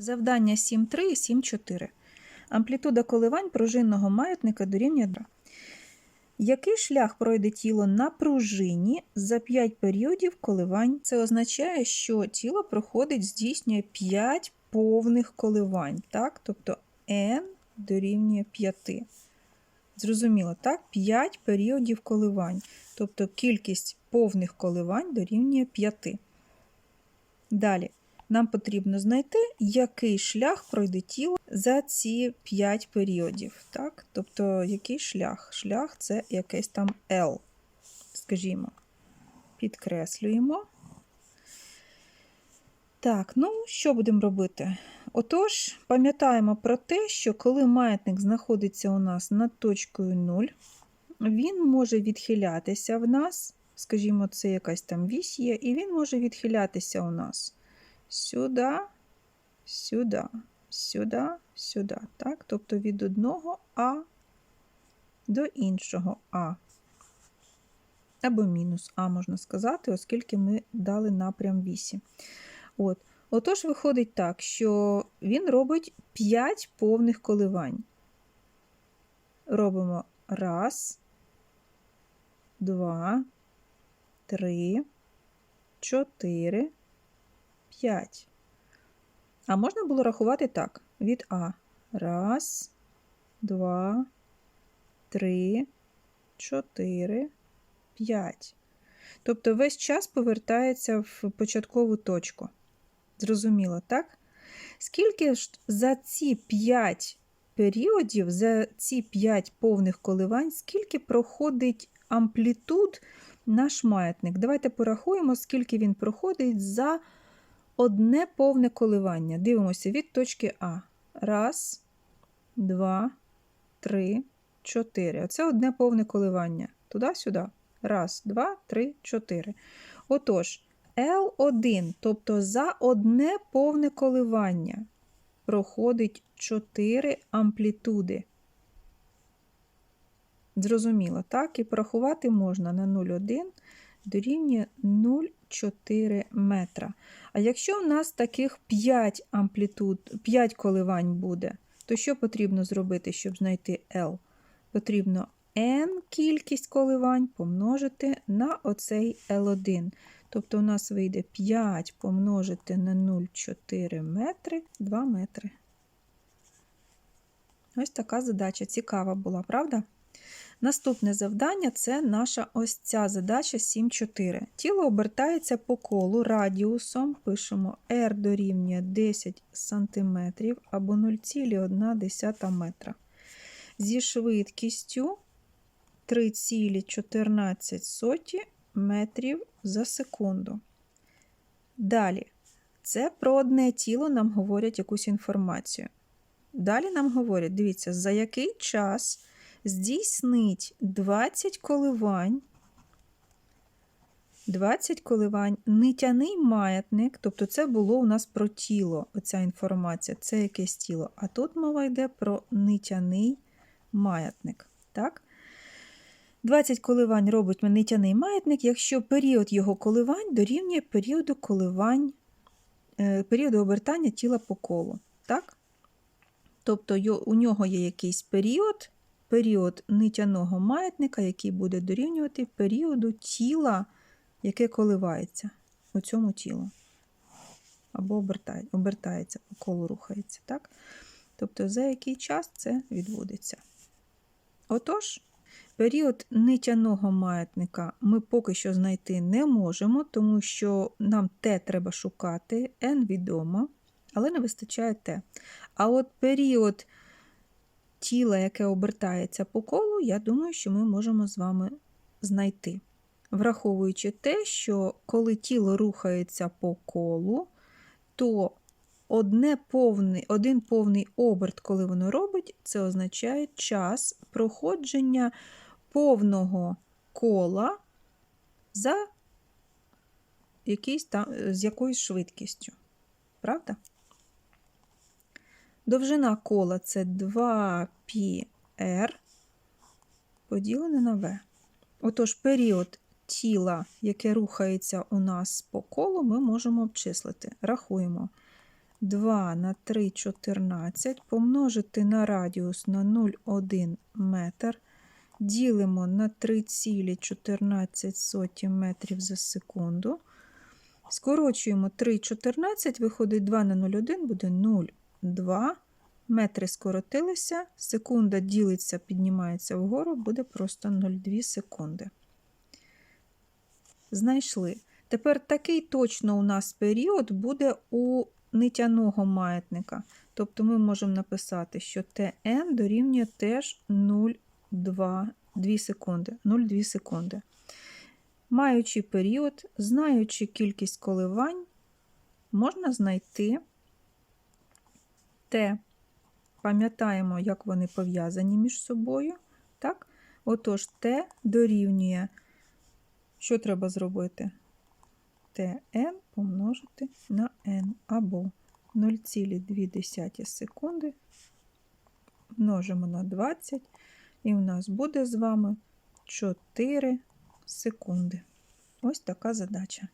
Завдання 7.3 і 7.4. Амплітуда коливань пружинного маятника дорівнює 2. Який шлях пройде тіло на пружині за 5 періодів коливань? Це означає, що тіло проходить, здійснює 5 повних коливань. Так? Тобто n дорівнює 5. Зрозуміло, так? 5 періодів коливань. Тобто кількість повних коливань дорівнює 5. Далі. Нам потрібно знайти, який шлях пройде тіло за ці 5 періодів. Так? Тобто, який шлях? Шлях це якийсь там L. Скажімо, підкреслюємо. Так, ну що будемо робити? Отож, пам'ятаємо про те, що коли маятник знаходиться у нас над точкою 0, він може відхилятися в нас, скажімо, це якась там вісь є, і він може відхилятися у нас сюди, сюди, сюди, сюди. Так? Тобто від одного А до іншого А. Або мінус А, можна сказати, оскільки ми дали напрям вісі. От. Отож, виходить так, що він робить 5 повних коливань. Робимо раз, два, три, чотири. 5. А можна було рахувати так: від А. Раз, два, три, чотири, п'ять. Тобто весь час повертається в початкову точку. Зрозуміло, так? Скільки ж за ці 5 періодів, за ці 5 повних коливань, скільки проходить амплітуд наш маятник? Давайте порахуємо, скільки він проходить за одне повне коливання. Дивимося від точки А. Раз, два, три, чотири. Оце одне повне коливання. Туди-сюди. Раз, два, три, чотири. Отож, L1, тобто за одне повне коливання, проходить 4 амплітуди. Зрозуміло, так? І порахувати можна на 0,1 дорівнює 0,4 метра. А якщо в нас таких 5 амплітуд, 5 коливань буде, то що потрібно зробити, щоб знайти L? Потрібно n кількість коливань помножити на оцей L1. Тобто у нас вийде 5 помножити на 0,4 метри 2 метри. Ось така задача цікава була, правда? Наступне завдання це наша ось ця задача 7,4. Тіло обертається по колу радіусом, пишемо r дорівнює 10 см або 0,1 метра. Зі швидкістю 3,14 метрів за секунду. Далі, це про одне тіло нам говорять якусь інформацію. Далі нам говорять, дивіться, за який час здійснить 20 коливань. 20 коливань, нитяний маятник, тобто це було у нас про тіло, оця інформація, це якесь тіло. А тут мова йде про нитяний маятник. Так? 20 коливань робить нитяний маятник, якщо період його коливань дорівнює періоду коливань, е, періоду обертання тіла по колу. Так? Тобто у нього є якийсь період, період нитяного маятника, який буде дорівнювати періоду тіла, яке коливається у цьому тілу. Або обертається, по рухається. Так? Тобто, за який час це відбудеться. Отож, період нитяного маятника ми поки що знайти не можемо, тому що нам Т треба шукати, N відомо, але не вистачає Т. А от період тіла, яке обертається по колу, я думаю, що ми можемо з вами знайти. Враховуючи те, що коли тіло рухається по колу, то одне повний, один повний оберт, коли воно робить, це означає час проходження повного кола за з якоюсь швидкістю. Правда? Довжина кола це 2πr поділене на v. Отож, період тіла, яке рухається у нас по колу, ми можемо обчислити. Рахуємо. 2 на 3 14, помножити на радіус на 0,1 метр, ділимо на 3,14 метрів за секунду. Скорочуємо 3,14, виходить 2 на 0,1 буде 0,2. Метри скоротилися, секунда ділиться, піднімається вгору, буде просто 0,2 секунди. Знайшли. Тепер такий точно у нас період буде у нитяного маятника. Тобто ми можемо написати, що ТН дорівнює теж 0,2 секунди. 0,2 секунди. Маючи період, знаючи кількість коливань, можна знайти Т. Пам'ятаємо, як вони пов'язані між собою. Так? Отож, Т дорівнює, що треба зробити? Тн помножити на n або 0,2 секунди множимо на 20, і в нас буде з вами 4 секунди. Ось така задача.